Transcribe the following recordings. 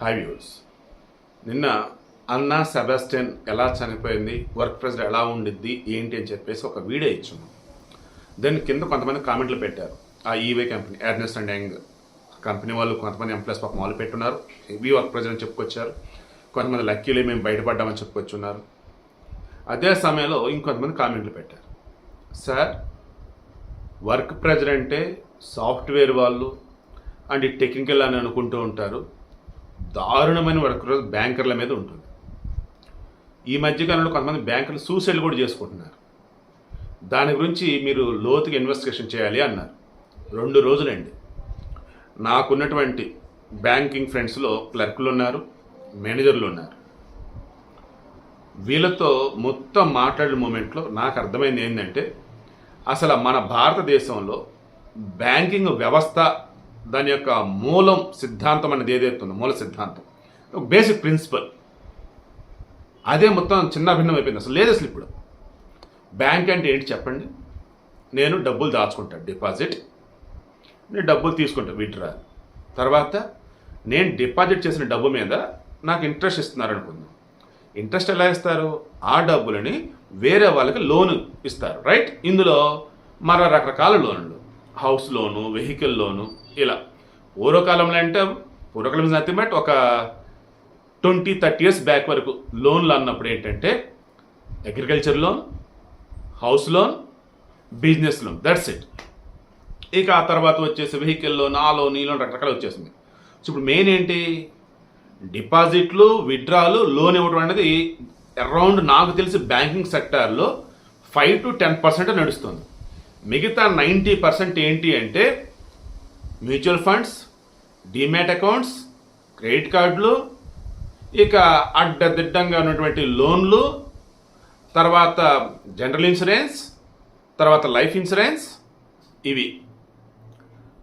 Hi views నిన్న అన్నా Sebastian ఎలా చనిపోయింది వర్క్ ప్రెజర్ ఎలా ఉండిద్ది ఏంటి అని చెప్పేసి ఒక వీడియో ఇచ్చాము దాని కింద కొంతమంది కామెంట్లు పెట్టారు. ఆ EY company Ernst and Young company వాళ్ళు కొంతమంది ఎంప్లాయీస్ పాపం వాళ్ళు పెట్టున్నారు. హెవీ వర్క్ ప్రెజర్ అని చెప్పుకొచ్చారు. కొంతమంది లక్కీలీ మేము బయటపడ్డామని చెప్పుకొచ్చున్నారు. అదే సమయంలో ఇంకొంతమంది కామెంట్లు పెట్టారు. సార్ వర్క్ ప్రెజర్ అంటే సాఫ్ట్వేర్ వాళ్ళు అండ్ ఈ టెక్నికల్ అని అనుకుంటూ ఉంటారు. దారుణమైన వర్క్ బ్యాంకర్ల మీద ఉంటుంది. ఈ మధ్యకాలంలో కొంతమంది బ్యాంకులు సూసైడ్ కూడా చేసుకుంటున్నారు. దాని గురించి మీరు లోతుగా ఇన్వెస్టిగేషన్ చేయాలి అన్నారు. రెండు రోజులండి నాకున్నటువంటి బ్యాంకింగ్ ఫ్రెండ్స్లో క్లర్కులు ఉన్నారు మేనేజర్లు ఉన్నారు. వీళ్ళతో మొత్తం మాట్లాడిన మూమెంట్లో నాకు అర్థమైంది ఏంటంటే అసలు మన భారతదేశంలో బ్యాంకింగ్ వ్యవస్థ దాని యొక్క మూలం సిద్ధాంతం అనేది ఏదైతే ఉందో మూల సిద్ధాంతం. ఒక బేసిక్ ప్రిన్సిపల్ అదే మొత్తం చిన్న భిన్నం అయిపోయింది అసలు లేదు అసలు ఇప్పుడు. బ్యాంక్ అంటే ఏంటి చెప్పండి? నేను డబ్బులు దాచుకుంటాను. డిపాజిట్ నేను డబ్బులు తీసుకుంటాను విత్డ్రా తర్వాత నేను డిపాజిట్ చేసిన డబ్బు మీద నాకు ఇంట్రెస్ట్ ఇస్తున్నారు అనుకుందాం. ఇంట్రెస్ట్ ఎలా ఇస్తారు? ఆ డబ్బులని వేరే వాళ్ళకి లోన్ ఇస్తారు. రైట్ ఇందులో మరో రకరకాల లోన్లు హౌస్ లోను వెహికల్ లోను ఇలా. పూర్వకాలంలో అంటే పూర్వకాలం నథింగ్ బట్ ఒక ట్వంటీ థర్టీ ఇయర్స్ బ్యాక్ వరకు లోన్లు అన్నప్పుడు ఏంటంటే agriculture loan house loan business loan that's it ఇక ఆ తర్వాత వచ్చేసి వెహికల్ లోన్ ఆ లోన్ ఈ లోన్ రకరకాలు వచ్చేసింది. సో ఇప్పుడు మెయిన్ ఏంటి? డిపాజిట్లు విత్డ్రాలు లోన్ ఇవ్వడం అనేది అరౌండ్ నాకు తెలిసి బ్యాంకింగ్ సెక్టార్లో ఫైవ్ టు టెన్ పర్సెంట్ నడుస్తుంది. మిగతా నైంటీ పర్సెంట్ ఏంటి అంటే mutual funds demat accounts credit కార్డులు ఇక అడ్డదిడ్డంగా ఉన్నటువంటి లోన్లు తర్వాత జనరల్ ఇన్సూరెన్స్ తర్వాత లైఫ్ ఇన్సూరెన్స్ ఇవి.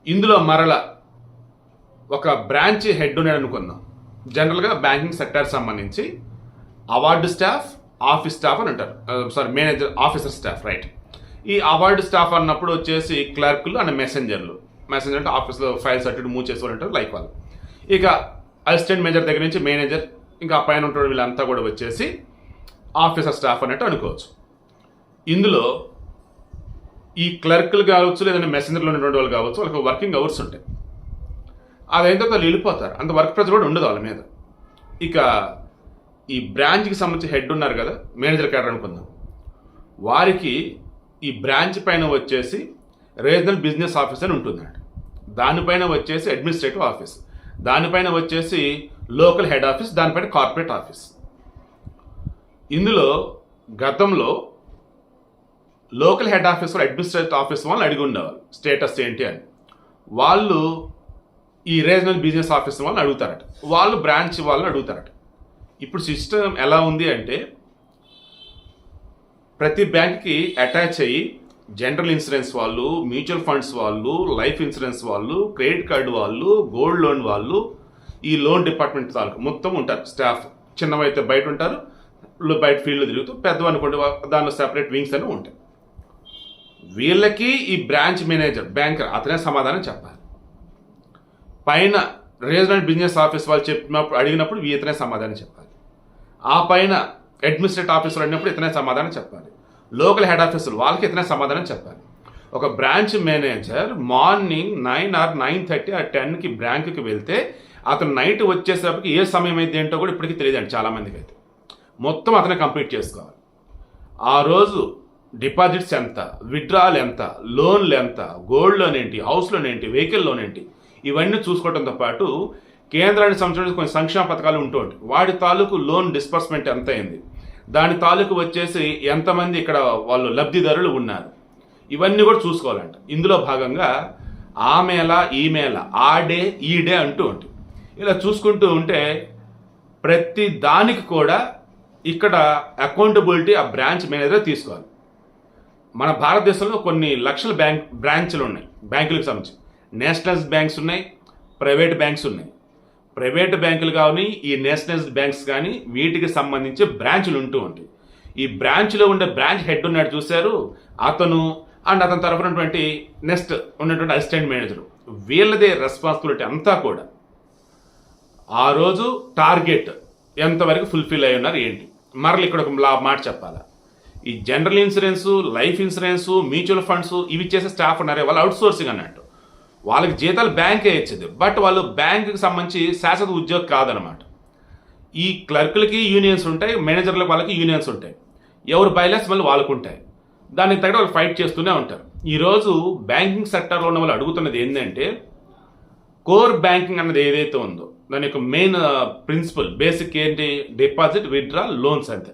ఇందులో మరల ఒక బ్రాంచ్ హెడ్ ఉన్నాడు అనుకుందాం. జనరల్గా బ్యాంకింగ్ సెక్టర్ సంబంధించి అవార్డు స్టాఫ్ ఆఫీస్ స్టాఫ్ అని అంటారు. Sorry manager officer staff right. ఈ అవార్డు స్టాఫ్ అన్నప్పుడు వచ్చేసి క్లర్కులు అండ్ మెసెంజర్లు. మెసెంజర్ అంటే ఆఫీస్లో ఫైల్స్ అటు మూవ్ చేసే లైక్ వాళ్ళు. ఇక అసిస్టెంట్ మేనేజర్ దగ్గర నుంచి మేనేజర్ ఇంకా ఆ పైన ఉంటాడు వీళ్ళంతా కూడా వచ్చేసి ఆఫీసర్ స్టాఫ్ అన్నట్టు అనుకోవచ్చు. ఇందులో ఈ క్లర్క్లు కావచ్చు లేదంటే మెసెంజర్లో ఉన్నటువంటి వాళ్ళు కావచ్చు వాళ్ళకి వర్కింగ్ అవర్స్ ఉంటాయి. అదైతే వాళ్ళు వెళ్ళిపోతారు. అంత వర్క్ ప్రెజర్ కూడా ఉండదు వాళ్ళ మీద. ఇక ఈ బ్రాంచ్కి సంబంధించి హెడ్ ఉన్నారు కదా మేనేజర్ క్యాడర్ అనుకుందాం. వారికి ఈ బ్రాంచ్ పైన వచ్చేసి రీజనల్ బిజినెస్ ఆఫీస్ అని ఉంటుందండి దానిపైన వచ్చేసి అడ్మినిస్ట్రేటివ్ ఆఫీస్. దానిపైన వచ్చేసి లోకల్ హెడ్ ఆఫీస్ దానిపైన కార్పొరేట్ ఆఫీస్. ఇందులో గతంలో లోకల్ హెడ్ ఆఫీస్ వాళ్ళు అడ్మినిస్ట్రేటివ్ ఆఫీస్ వాళ్ళని అడిగి ఉండేవారు స్టేటస్ ఏంటి అని. వాళ్ళు ఈ రీజనల్ బిజినెస్ ఆఫీస్ వాళ్ళని అడుగుతారట. వాళ్ళు బ్రాంచ్ వాళ్ళని అడుగుతారట. ఇప్పుడు సిస్టమ్ ఎలా ఉంది అంటే ప్రతి బ్యాంక్కి అటాచ్ అయ్యి జనరల్ ఇన్సూరెన్స్ వాళ్ళు మ్యూచువల్ ఫండ్స్ వాళ్ళు లైఫ్ ఇన్సూరెన్స్ వాళ్ళు క్రెడిట్ కార్డు వాళ్ళు గోల్డ్ లోన్ వాళ్ళు ఈ లోన్ డిపార్ట్మెంట్ తాలూకు మొత్తం ఉంటారు. స్టాఫ్ చిన్నవైతే బయట ఉంటారు బయట ఫీల్డ్లో తిరుగుతూ పెద్దవనుకోండి దానిలో సెపరేట్ వింగ్స్ అని ఉంటాయి. వీళ్ళకి ఈ బ్రాంచ్ మేనేజర్ బ్యాంకర్ అతనే సమాధానం చెప్పాలి. పైన రీజనల్ బిజినెస్ ఆఫీస్ వాళ్ళు చెప్పినప్పుడు అడిగినప్పుడు ఇతనే సమాధానం చెప్పాలి. ఆ పైన అడ్మినిస్ట్రేటివ్ ఆఫీసర్ అడిగినప్పుడు ఇతనే సమాధానం చెప్పాలి. లోకల్ హెడ్ ఆఫీసులు వాళ్ళకి ఇతనే సమాధానం చెప్పాలి. ఒక branch manager morning nine or nine thirty ఆ టెన్కి బ్యాంకుకి వెళ్తే అతను నైట్ వచ్చేసరికి ఏ సమయం అయితే ఏంటో కూడా ఇప్పటికీ తెలియదండి చాలామందికి అయితే. మొత్తం అతనే కంప్లీట్ చేసుకోవాలి. ఆ రోజు డిపాజిట్స్ ఎంత విత్డ్రాల్ ఎంత లోన్లు ఎంత గోల్డ్ లోన్ ఏంటి హౌస్ లోన్ ఏంటి వెహికల్ లోన్ ఏంటి ఇవన్నీ చూసుకోవడంతో పాటు కేంద్రానికి సంబంధించిన కొన్ని సంక్షేమ పథకాలు ఉంటూ వాటి తాలూకు లోన్ డిస్బర్స్మెంట్ ఎంత అయింది దాని తాలూకు వచ్చేసి ఎంతమంది ఇక్కడ వాళ్ళు లబ్ధిదారులు ఉన్నారు? ఇవన్నీ కూడా చూసుకోవాలంట. ఇందులో భాగంగా ఆ మేళ ఈ మేళ ఆ డే ఈ డే అంటూ ఉంటుంది. ఇలా చూసుకుంటూ ఉంటే ప్రతి దానికి కూడా ఇక్కడ అకౌంటబిలిటీ ఆ బ్రాంచ్ మేనేజర్ తీసుకోవాలి. మన భారతదేశంలో కొన్ని లక్షల బ్యాంక్ బ్రాంచ్లు ఉన్నాయి. బ్యాంకులకు సంబంధించి. నేషనల్స్ బ్యాంక్స్ ఉన్నాయి ప్రైవేట్ బ్యాంక్స్ ఉన్నాయి. ప్రైవేట్ బ్యాంకులు కానీ ఈ నేషనలైజ్డ్ బ్యాంక్స్ కానీ వీటికి సంబంధించి బ్రాంచ్లు ఉంటూ ఉంటాయి. ఈ బ్రాంచ్లో ఉండే బ్రాంచ్ హెడ్ ఉన్నాడు చూశారు అతను అండ్ అతని తరఫునటువంటి నెక్స్ట్ ఉన్నటువంటి అసిస్టెంట్ మేనేజర్. వీళ్ళదే రెస్పాన్సిబిలిటీ అంతా కూడా. ఆ రోజు టార్గెట్ ఎంతవరకు ఫుల్ఫిల్ అయి ఉన్నారు ఏంటి? మరలు ఇక్కడ ఒక మాట చెప్పాలా? ఈ general insurance life insurance mutual funds ఇవి చేసే స్టాఫ్ ఉన్నారే వాళ్ళు అవుట్ సోర్సింగ్ అన్నట్టు. వాళ్ళకి జీతాలు బ్యాంకే ఇచ్చేది. బట్ వాళ్ళు బ్యాంకుకి సంబంధించి శాశ్వత ఉద్యోగం కాదనమాట ఈ క్లర్కులకి యూనియన్స్ ఉంటాయి మేనేజర్లకు వాళ్ళకి యూనియన్స్ ఉంటాయి. ఎవరు బయలాస్ మళ్ళీ వాళ్ళకు ఉంటాయి. దానికి తగ్గ వాళ్ళు ఫైట్ చేస్తూనే ఉంటారు. ఈరోజు బ్యాంకింగ్ సెక్టర్లో ఉన్న వాళ్ళు అడుగుతున్నది ఏంటంటే కోర్ బ్యాంకింగ్ అన్నది ఏదైతే ఉందో దాని యొక్క మెయిన్ ప్రిన్సిపల్ బేసిక్ ఏంటి? డిపాజిట్ విత్డ్రా లోన్స్ అంతే.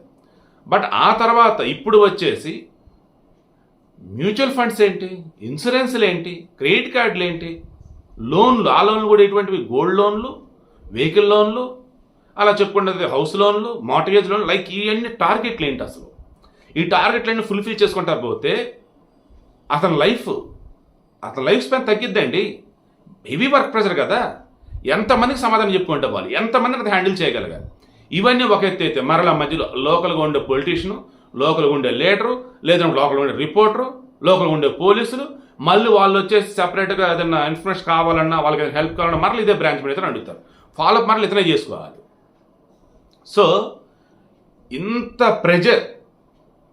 బట్ ఆ తర్వాత ఇప్పుడు వచ్చేసి మ్యూచువల్ ఫండ్స్ ఏంటి? ఇన్సూరెన్స్లు ఏంటి క్రెడిట్ కార్డులు ఏంటి లోన్లు ఆ లోన్లు కూడా ఎటువంటివి? గోల్డ్ లోన్లు వెహికల్ లోన్లు అలా చెప్పుకున్నది హౌస్ లోన్లు మార్టిగేజ్ లోన్లు లైక్ ఇవన్నీ టార్గెట్లు ఏంటి అసలు? ఈ టార్గెట్లన్నీ ఫుల్ఫిల్ చేసుకుంటారు పోతే అతని లైఫ్ అతని లైఫ్ స్పాన్ తగ్గిద్దండి. హెవీ వర్క్ ప్రెషర్ కదా. ఎంతమందికి సమాధానం చెప్పుకుంటే వాళ్ళు ఎంతమందికి అది హ్యాండిల్ చేయగలగాలి ఇవన్నీ ఒక ఎత్తు అయితే మరలా మధ్యలో లోకల్గా ఉండే పొలిటీషియను లోకల్గా ఉండే లీడరు లేదంటే లోకల్గా ఉండే రిపోర్టరు లోపల ఉండే పోలీసులు మళ్ళీ వాళ్ళు వచ్చేసి సెపరేట్గా ఏదైనా ఇన్ఫర్మేషన్ కావాలన్నా వాళ్ళకి హెల్ప్ కావాలన్నా మరలు ఇదే బ్రాంచ్ మీద అడుగుతారు. ఫాలోఅప్ మరలు ఇతనే చేసుకోవాలి. సో ఇంత ప్రెజర్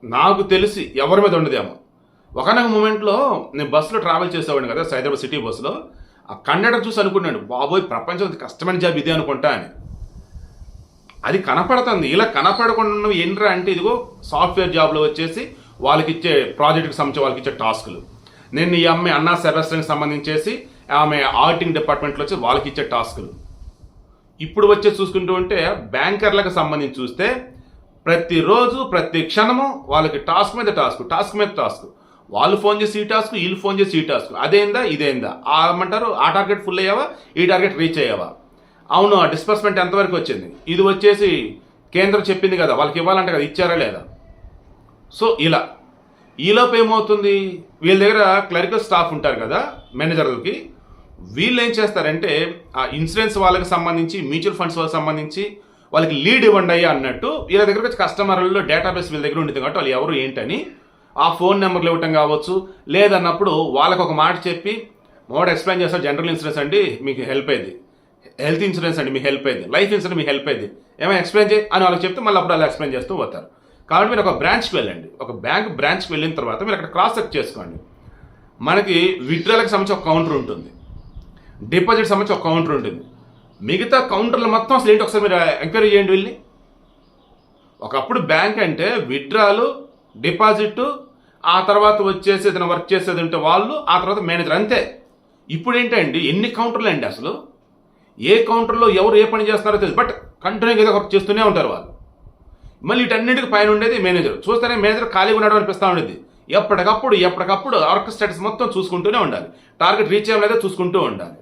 నాకు తెలిసి ఎవరి మీద ఉండదేమో ఒకనొక మూమెంట్లో నేను బస్సులో ట్రావెల్ చేసేవాడిని కదా హైదరాబాద్ సిటీ బస్సులో ఆ కండక్టర్ చూసి అనుకున్నాడు బాబోయ్ ప్రపంచం కష్టమైన జాబ్ ఇదే అనుకుంటా అని. అది కనపడుతుంది. ఇలా కనపడకుండా ఉన్నవి ఏంట్రా అంటే ఇదిగో సాఫ్ట్వేర్ జాబ్లో వచ్చేసి వాళ్ళకి ఇచ్చే ప్రాజెక్టుకి సంబంధించి వాళ్ళకి ఇచ్చే టాస్కులు. నేను ఈ అమ్మాయి అన్నా సెబస్టర్కి సంబంధించేసి ఆమె ఆడిటింగ్ డిపార్ట్మెంట్లో వచ్చి వాళ్ళకి ఇచ్చే టాస్కులు. ఇప్పుడు వచ్చే చూసుకుంటూ ఉంటే బ్యాంకర్లకు సంబంధించి చూస్తే ప్రతిరోజు ప్రతి క్షణము వాళ్ళకి టాస్క్ మీద టాస్క్ టాస్క్ మీద టాస్క్. వాళ్ళు ఫోన్ చేసి ఈ టాస్క్ వీళ్ళు ఫోన్ చేసి ఈ టాస్క్. అదేందా ఇదేందా? ఆ ఏమంటారు ఆ టార్గెట్ ఫుల్ అయ్యావా? ఈ టార్గెట్ రీచ్ అయ్యావా? అవును ఆ డిస్బర్స్మెంట్ ఎంతవరకు వచ్చింది? ఇది వచ్చేసి కేంద్రం చెప్పింది కదా వాళ్ళకి ఇవ్వాలంటే కదా ఇచ్చారా లేదా? సో ఇలా. ఈలోపు ఏమవుతుంది? వీళ్ళ దగ్గర క్లరికల్ స్టాఫ్ ఉంటారు కదా మేనేజర్లకి. వీళ్ళు ఏం చేస్తారంటే ఆ ఇన్సూరెన్స్ వాళ్ళకి సంబంధించి మ్యూచువల్ ఫండ్స్ వాళ్ళకి సంబంధించి వాళ్ళకి లీడ్ ఇవ్వండి అయ్యా అన్నట్టు వీళ్ళ దగ్గర వచ్చి కస్టమర్లలో డేటాబేస్ వీళ్ళ దగ్గర ఉంటుంది కాబట్టి వాళ్ళు ఎవరు ఏంటని ఆ ఫోన్ నెంబర్లు ఇవ్వటం కావచ్చు. లేదన్నప్పుడు వాళ్ళకు ఒక మాట చెప్పి మోడ్ ఎక్స్ప్లెయిన్ చేస్తారు జనరల్ ఇన్సూరెన్స్ అండి మీకు హెల్ప్ అయింది. హెల్త్ ఇన్సూరెన్స్ అండి మీకు హెల్ప్ అయింది. లైఫ్ ఇన్సూరెన్స్ మీకు హెల్ప్ అయింది. ఏమైనా ఎక్స్ప్లెయిన్ చేయి అని వాళ్ళకి చెప్తే మళ్ళీ అప్పుడు వాళ్ళు ఎక్స్ప్లెయిన్ చేస్తూ పోతారు. కాబట్టి మీరు ఒక బ్రాంచ్కి వెళ్ళండి. ఒక బ్యాంక్ బ్రాంచ్కి వెళ్ళిన తర్వాత మీరు అక్కడ క్రాస్ చెక్ చేసుకోండి. మనకి విత్డ్రాలకు సంబంధించి ఒక కౌంటర్ ఉంటుంది. డిపాజిట్ సంబంధించి ఒక కౌంటర్ ఉంటుంది. మిగతా కౌంటర్లు మొత్తం అసలు ఏంటి? ఒకసారి మీరు ఎంక్వైరీ చేయండి వెళ్ళి ఒకప్పుడు బ్యాంక్ అంటే విత్డ్రాలు డిపాజిట్ ఆ తర్వాత వచ్చేసి ఏదైనా వర్క్ చేసేది ఉంటే వాళ్ళు ఆ తర్వాత మేనేజర్ అంతే. ఇప్పుడు ఏంటండి? ఎన్ని కౌంటర్లు అండి అసలు? ఏ కౌంటర్లో ఎవరు ఏ పని చేస్తున్నారో తెలుసు బట్ కంటిన్యూగా వర్క్ చేస్తూనే ఉంటారు వాళ్ళు. మళ్ళీ వీటన్నిటికి పైన ఉండేది మేనేజర్. చూస్తేనే మేనేజర్ ఖాళీగా ఉన్నాడు అనిపిస్తూ ఉండేది. ఎప్పటికప్పుడు ఎప్పటికప్పుడు వర్క్ స్టేటస్ మొత్తం చూసుకుంటూనే ఉండాలి. టార్గెట్ రీచ్ అయ్యేదో చూసుకుంటూ ఉండాలి.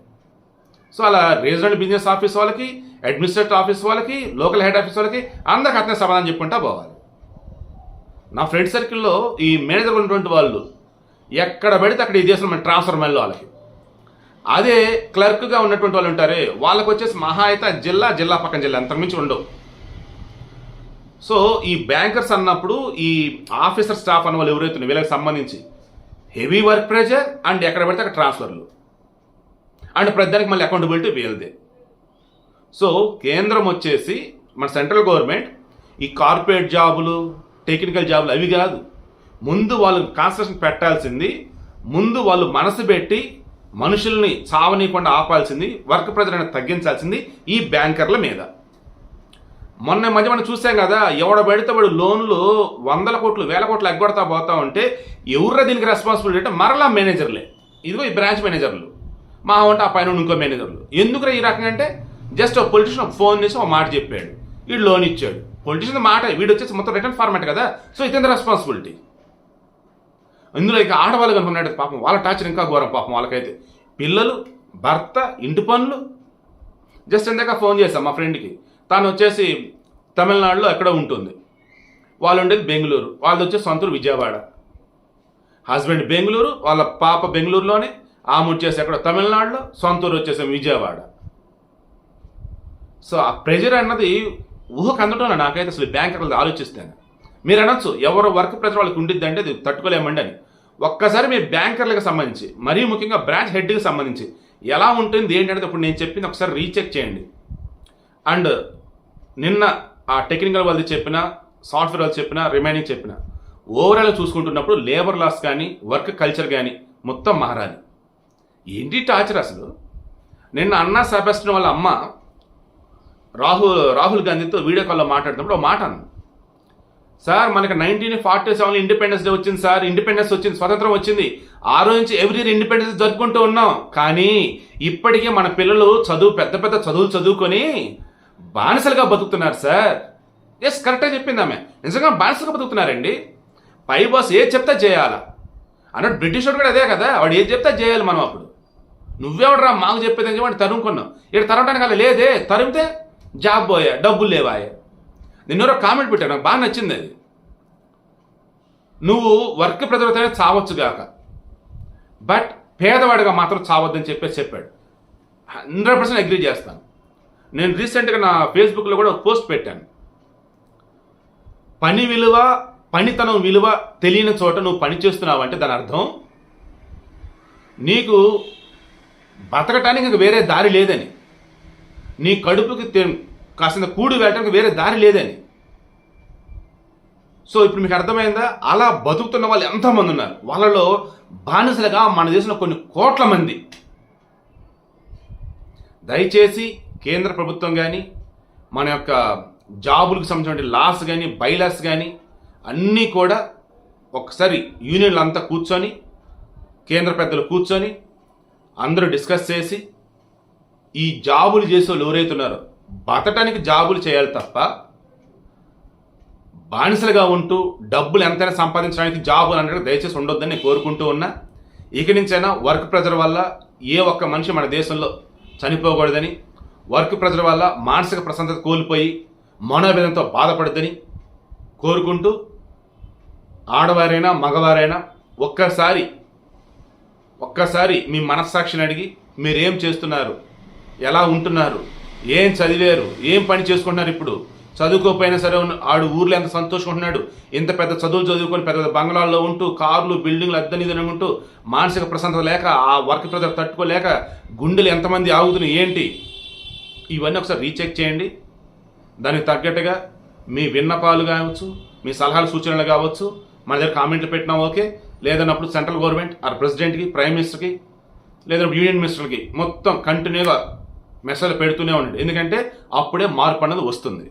సో అలా రీజనల్ బిజినెస్ ఆఫీస్ వాళ్ళకి అడ్మినిస్ట్రేటివ్ ఆఫీస్ వాళ్ళకి లోకల్ హెడ్ ఆఫీస్ వాళ్ళకి అందరికి అతనే సమాధానం చెప్పుకుంటా పోవాలి. నా ఫ్రెండ్ సర్కిల్లో ఈ మేనేజర్ ఉన్నటువంటి వాళ్ళు ఎక్కడ పెడితే అక్కడ ఈ దేశంలో ట్రాన్స్ఫర్ మెల్లో వాళ్ళకి. అదే క్లర్క్గా ఉన్నటువంటి వాళ్ళు ఉంటారే వాళ్ళకి వచ్చేసి మహా అయితే జిల్లా జిల్లా పక్కన జిల్లా అంతకుమించి ఉండవు. సో ఈ బ్యాంకర్స్ అన్నప్పుడు ఈ ఆఫీసర్ స్టాఫ్ అన్న వాళ్ళు ఎవరైతున్నారు వీళ్ళకి సంబంధించి హెవీ వర్క్ ప్రెషర్ అండ్ ఎక్కడ పెడితే అక్కడ ట్రాన్స్ఫర్లు అండ్ ప్రతిదానికి మళ్ళీ అకౌంటబిలిటీ వీళ్ళదే. సో కేంద్రం వచ్చేసి మన సెంట్రల్ గవర్నమెంట్ ఈ కార్పొరేట్ జాబులు టెక్నికల్ జాబులు అవి కాదు. ముందు వాళ్ళు కాన్సన్ట్రేషన్ పెట్టాల్సింది ముందు వాళ్ళు మనసు పెట్టి మనుషుల్ని చావనీయకుండా ఆపాల్సింది వర్క్ ప్రెజర్ అనేది తగ్గించాల్సింది ఈ బ్యాంకర్ల మీద. మొన్న మధ్య మనం చూసాం కదా ఎవడ పెడితే వాడు లోన్లు వందల కోట్లు వేల కోట్లు ఎగ్గొడతా పోతా ఉంటే ఎవరు దీనికి రెస్పాన్సిబిలిటీ అంటే మరలా మేనేజర్లే ఇదిగో ఈ బ్రాంచ్ మేనేజర్లు మా ఉంటే ఆ పైన ఇంకో మేనేజర్లు ఎందుకురా ఈ రకంగా అంటే జస్ట్ ఒక పొలిటీషియన్ ఫోన్ చేసి ఒక మాట చెప్పాడు. వీడు లోన్ ఇచ్చాడు. పొలిటీషియన్ మాట వీడు వచ్చేసి మొత్తం రిటర్న్ ఫార్మాట్ కదా. సో ఇతని రెస్పాన్సిబిలిటీ ఇందులో ఇక ఆడవాళ్ళు కనుకున్నాడు పాపం వాళ్ళ టార్చర్ ఇంకా ఘోరం పాపం వాళ్ళకైతే. పిల్లలు భర్త ఇంటి పనులు. జస్ట్ ఇందాక ఫోన్ చేశాం మా ఫ్రెండ్కి తను వచ్చేసి తమిళనాడులో ఎక్కడ ఉంటుంది. వాళ్ళు ఉండేది బెంగళూరు. వాళ్ళది వచ్చేసి సొంతూరు విజయవాడ. హస్బెండ్ బెంగళూరు వాళ్ళ పాప బెంగళూరులోనే ఆమె వచ్చేసి ఎక్కడ తమిళనాడులో సొంతూరు వచ్చేసి విజయవాడ. సో ఆ ప్రెజర్ అన్నది ఊహకు అందటం నాకైతే అసలు బ్యాంకర్లు ఆలోచిస్తాను. మీరు అనొచ్చు ఎవరు వర్క్ ప్రెజర్ వాళ్ళకి ఉండిద్ది అంటే అది తట్టుకోలేమండి అని. ఒక్కసారి మీ బ్యాంకర్లకు సంబంధించి మరీ ముఖ్యంగా బ్రాంచ్ హెడ్కి సంబంధించి ఎలా ఉంటుంది ఏంటంటే ఇప్పుడు నేను చెప్పింది ఒకసారి రీచెక్ చేయండి. అండ్ నిన్న ఆ టెక్నికల్ వాళ్ళది చెప్పిన సాఫ్ట్వేర్ వాళ్ళు చెప్పిన రిమైనింగ్ చెప్పిన ఓవరాల్ చూసుకుంటున్నప్పుడు లేబర్ లాస్ కానీ వర్క్ కల్చర్ కానీ మొత్తం మారాలి. ఏంటి టార్చర్ అసలు? నిన్న అన్నా సెబాస్టిన్ వాళ్ళ అమ్మ రాహుల్ రాహుల్ గాంధీతో వీడియో కాల్లో మాట్లాడుతున్నప్పుడు ఒక మాట అన్న సార్ మనకి nineteen forty seven independence day వచ్చింది సార్ ఇండిపెండెన్స్ వచ్చింది స్వతంత్రం వచ్చింది. ఆ రోజు నుంచి ఎవ్రీ ఇయర్ ఇండిపెండెన్స్ జరుపుకుంటూ ఉన్నాం. కానీ ఇప్పటికీ మన పిల్లలు చదువు పెద్ద పెద్ద చదువులు చదువుకొని బానిసలుగా బతుకుతున్నారు సార్. ఎస్ కరెక్ట్గా చెప్పింది ఆమె. నిజంగా బానిసలుగా బతుకుతున్నారండి. పై బాస్ ఏది చెప్తే చేయాలా? అన్నట్టు బ్రిటిష్ వాడు కూడా అదే కదా. వాడు ఏది చెప్తే చేయాలి మనం అప్పుడు. నువ్వెవడరా మాకు చెప్పేది అని చెప్పి తరుముకున్నావు. ఇక్కడ తరవడానికి అలా లేదే. తరిమితే జాబ్ పోయా డబ్బులు లేవాయే. నిన్నెవరో కామెంట్ పెట్టాను నాకు బాగా నచ్చింది అది. నువ్వు వర్క్ ప్రజలతోనే చావచ్చు గాక. బట్ పేదవాడిగా మాత్రం చావద్దని చెప్పేసి చెప్పాడు. హండ్రెడ్ పర్సెంట్ అగ్రీ చేస్తాను. నేను రీసెంట్గా నా ఫేస్బుక్లో కూడా ఒక పోస్ట్ పెట్టాను. పని విలువ పనితనం విలువ తెలియని చోట నువ్వు పని చేస్తున్నావు అంటే దాని అర్థం నీకు బతకటానికి ఇంక వేరే దారి లేదని నీ కడుపుకి కాసిన కూడు వేయటానికి వెళ్ళడానికి వేరే దారి లేదని. సో ఇప్పుడు మీకు అర్థమైందా? అలా బతుకుతున్న వాళ్ళు ఎంతమంది ఉన్నారు. వాళ్ళలో బానిసలుగా మన దేశంలో కొన్ని కోట్ల మంది. దయచేసి కేంద్ర ప్రభుత్వం కానీ మన యొక్క జాబులకు సంబంధించిన లాస్ కానీ బైలాస్ కానీ అన్నీ కూడా ఒకసారి యూనియన్లు అంతా కూర్చొని కేంద్ర పెద్దలు కూర్చొని అందరూ డిస్కస్ చేసి ఈ జాబులు చేసే వాళ్ళు ఎవరైతే ఉన్నారో బతటానికి జాబులు చేయాలి తప్ప బానిసలుగా ఉంటూ డబ్బులు ఎంతైనా సంపాదించడానికి జాబులు అనేది దయచేసి ఉండొద్దని నేను కోరుకుంటూ ఉన్నా. ఇక నుంచైనా వర్క్ ప్రెజర్ వల్ల ఏ ఒక్క మనిషి మన దేశంలో చనిపోకూడదని వర్క్ ప్రెజర్ వల్ల మానసిక ప్రశాంతత కోల్పోయి మనోవేదంతో బాధపడద్దని కోరుకుంటూ ఆడవారైనా మగవారైనా ఒక్కసారి ఒక్కసారి మీ మనస్సాక్షిని అడిగి మీరేం చేస్తున్నారు? ఎలా ఉంటున్నారు? ఏం చదివారు? ఏం పని చేసుకుంటున్నారు ఇప్పుడు? చదువుకోకపోయినా సరే ఆడు ఊర్లో ఎంత సంతోషంగా ఉంటున్నాడు? ఇంత పెద్ద చదువులు చదువుకొని పెద్ద పెద్ద బంగ్లాల్లో ఉంటూ కార్లు బిల్డింగ్లు అద్దనిదని ఉంటూ మానసిక ప్రశాంతత లేక ఆ వర్క్ ప్రెజర్ తట్టుకోలేక గుండెలు ఎంతమంది ఆగుతున్నాయి ఏంటి? ఇవన్నీ ఒకసారి రీచెక్ చేయండి. దానికి తగ్గట్టుగా మీ విన్నపాలు కావచ్చు మీ సలహాలు సూచనలు కావచ్చు మన దగ్గర కామెంట్లు పెట్టినా ఓకే? లేదన్నప్పుడు సెంట్రల్ గవర్నమెంట్ ఆర్ ప్రెసిడెంట్కి ప్రైమ్ మినిస్టర్కి లేదా యూనియన్ మినిస్టర్కి మొత్తం కంటిన్యూగా మెసేజ్ పెడుతూనే ఉండండి. ఎందుకంటే అప్పుడే మార్పు అన్నది వస్తుంది.